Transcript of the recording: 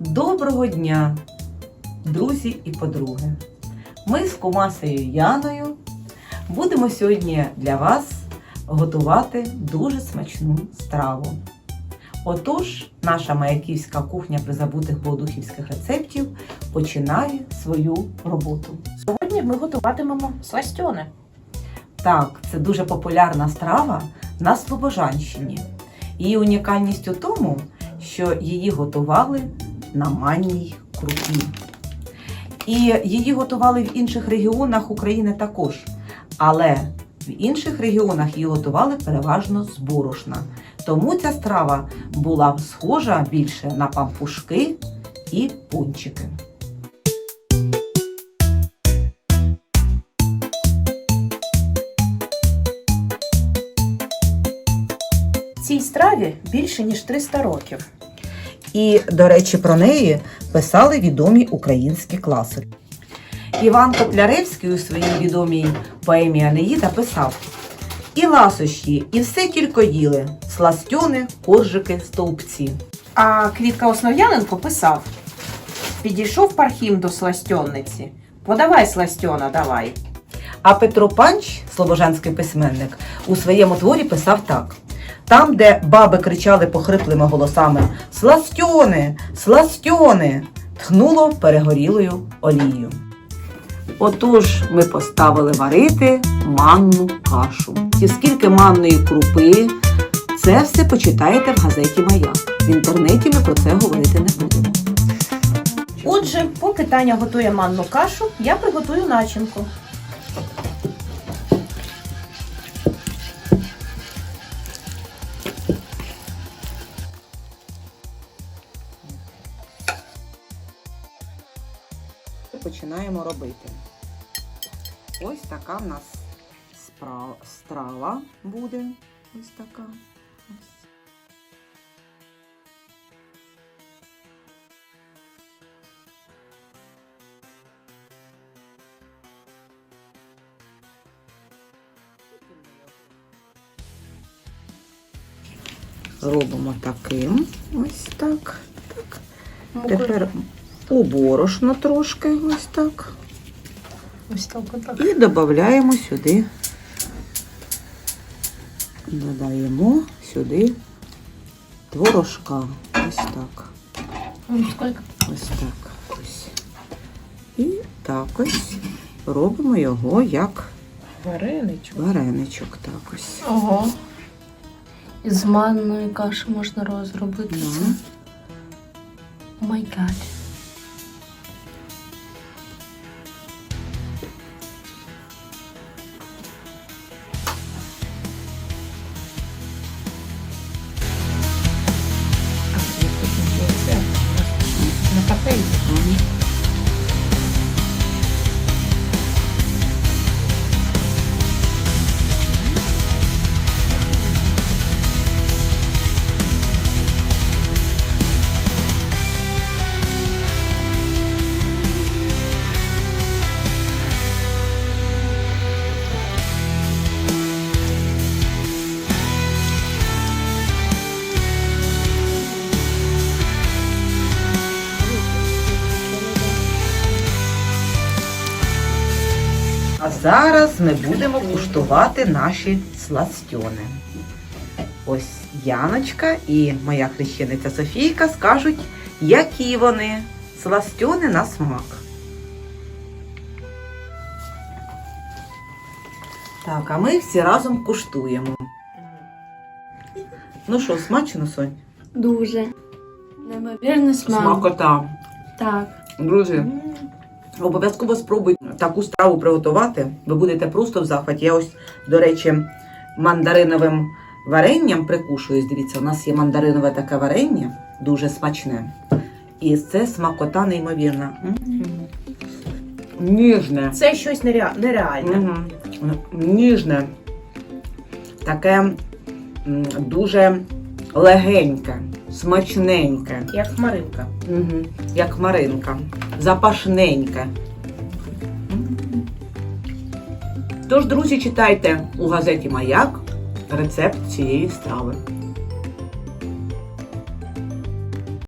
Доброго дня, друзі і подруги! Ми з Кумасею Яною будемо сьогодні для вас готувати дуже смачну страву. Отож, наша маяківська кухня призабутих богодухівських рецептів починає свою роботу. Сьогодні ми готуватимемо сластьони. Так, це дуже популярна страва на Слобожанщині. Її унікальність у тому, що її готували на манній крупі. І її готували в інших регіонах України також. Але в інших регіонах її готували переважно з борошна. Тому ця страва була схожа більше на пампушки і пончики. Цій страві більше ніж 300 років. І, до речі, про неї писали відомі українські класики. Іван Котляревський у своїй відомій поемі Анеїда писав: І ласощі, і все тільки їли, сластьони, коржики, стовпці. А Квітка Основ'яненко писав: Підійшов Пархім до сластьонниці. Подавай сластьона, давай. А Петро Панч, слобожанський письменник, у своєму творі писав так: там, де баби кричали похриплими голосами Сластьони! Сластьони! тхнуло перегорілою олією. Отож, ми поставили варити манну кашу. І скільки манної крупи, це все почитаєте в газеті Маяк. В інтернеті ми про це говорити не будемо. Отже, поки Таня готує манну кашу, я приготую начинку. Починаємо робити. Ось така в нас страва буде. Ось така. Ось. Робимо таким. Ось так. так. Тепер у борошно трошки, ось так. Ось так, отак. І додаємо сюди. Додаємо сюди творожка. Ось так. Ось так. Ось. І так ось робимо його як Вареничок. вареничок. Так ось. Ого. З манної каші можна розробити це. О май гад. One. Зараз ми будемо куштувати наші сластьони. Ось Яночка і моя хрещениця Софійка скажуть, які вони сластьони на смак. Так, а ми всі разом куштуємо. Ну що, смачно, Сонь? Дуже. Неймовірний смак. Смакота. Так. Друзі, обов'язково спробуйте таку страву приготувати. Ви будете просто в захваті. Я ось, до речі, мандариновим варенням прикушуюсь. Дивіться, у нас є мандаринове таке варення, дуже смачне. І це смакота неймовірна. М. Ніжне. Це щось нереа- нереальне. Мгм. Ніжне. Таке дуже легеньке, смачненьке. Як хмаринка. Угу. Як Маринка. Запашненьке. Тож, друзі, читайте у газеті Маяк рецепт цієї страви.